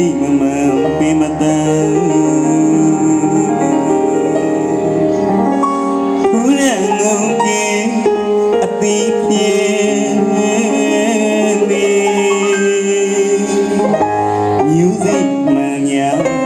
ပေးမမန်ပေးမတန်ဘူးရန်ငုံကြီးအတိပြေမြူးစိတ်မှန်ညာ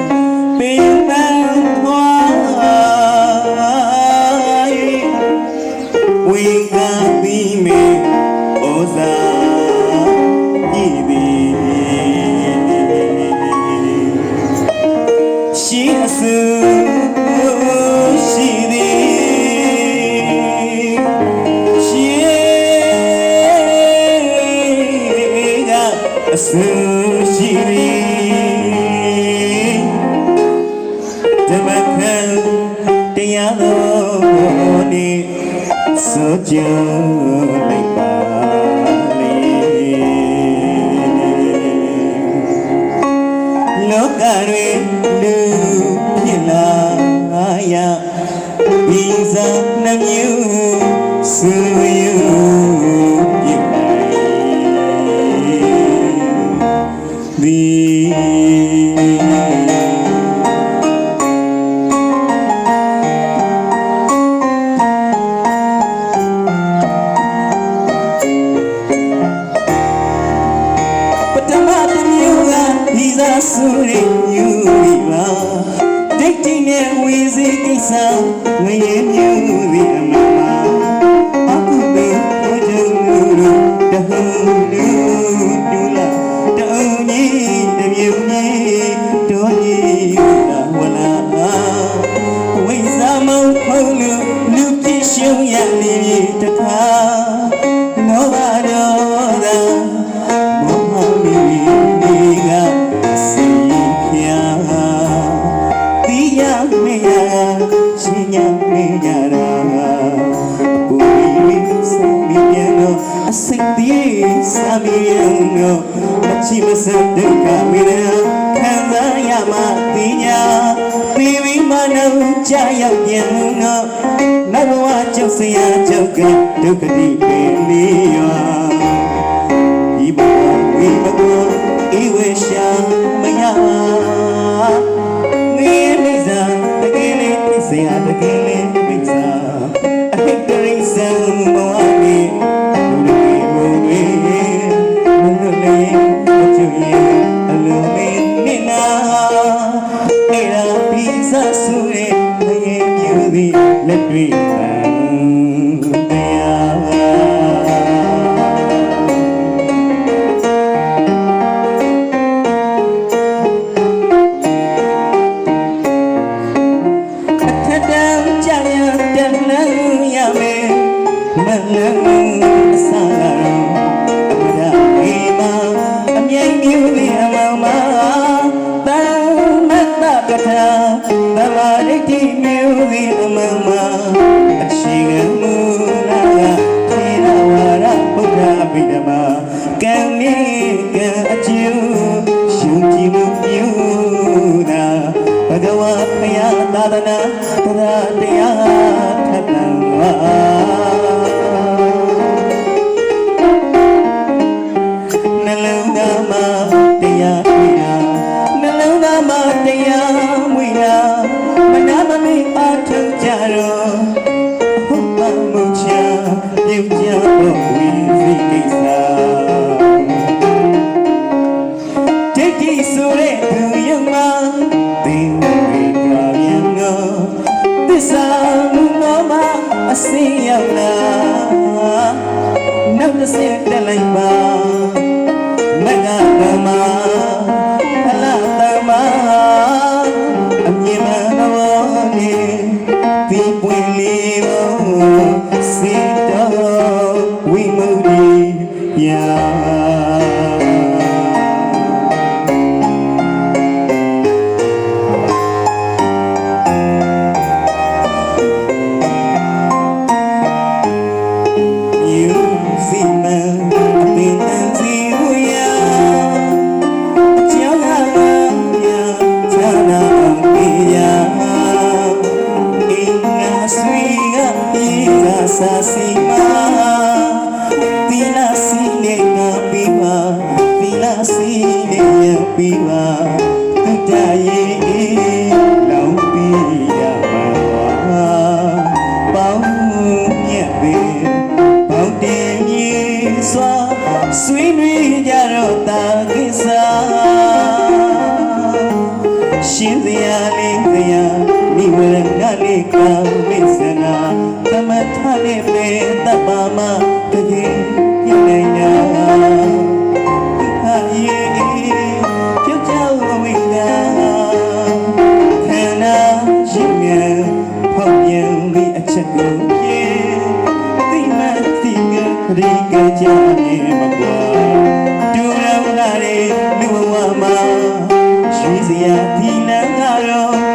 chưa lành bà ly nước cà đưa như là ya vì ra nam yêu xưa như này vì ဆိုတဲ့ညူရီပါဒိတ်တိမ်နဲ့ဝေစေကိစ္စငရဲမြူရီအမ စံဒုက္ခဝေဒနာခံစားရမှာပညာသီဝိမနုကြာရောက်ပြန်မှုတော့နဘဝကျုပ်စရာကျုပ်ကဒုက္ခတိပင်လီယောဤဘဝဝိဘဝဤဝေရှာမယ Me. ဂဝါဖယားသာသနာတရားတရားထဏံဝါနှလုံးသားမှာတရားဝိရာနှလုံးသားမှာတရားဝိရာမနာမမေအာထုကြရော sasima Pila sine nga pima Pila sine nga pima Kadaye eh ရှင်စရာလေးစရာမိဝရဏလေးကဝိစနာသမထလေးပဲတပ္ပမတကယ်ပြနိုင်နာဟာယေပြုတ်ကြောက်ဝိဒါခန္ဓာရှိမြန်ဖောက်ပြန်ပြီးအချက်ကို ရွှေစရာဒီလန်းကတော့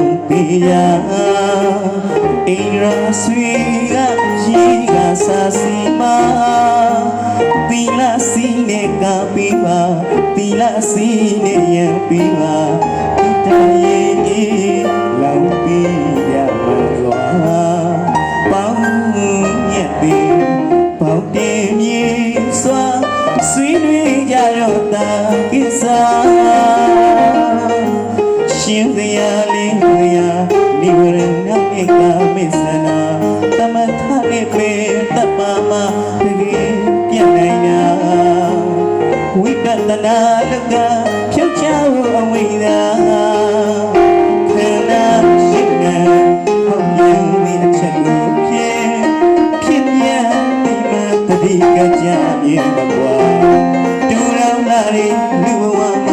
နာအောင်ပေးရာအင်းရဆွေကရီကစာ ဏဧကမေသနာသမထနေပေတပ္ပမတကယ်ပြတ်နိုင်နာဝိပဿနာလကဖြုတ်ချဖို့အဝိဒါခန္ဓာရှိနေဟောင်းရင်ဒီအချက်ကိုပြေဖြစ်ပြဒီမှာတတိကကြမြေမကွာဒူရောင်လာရီလူဘ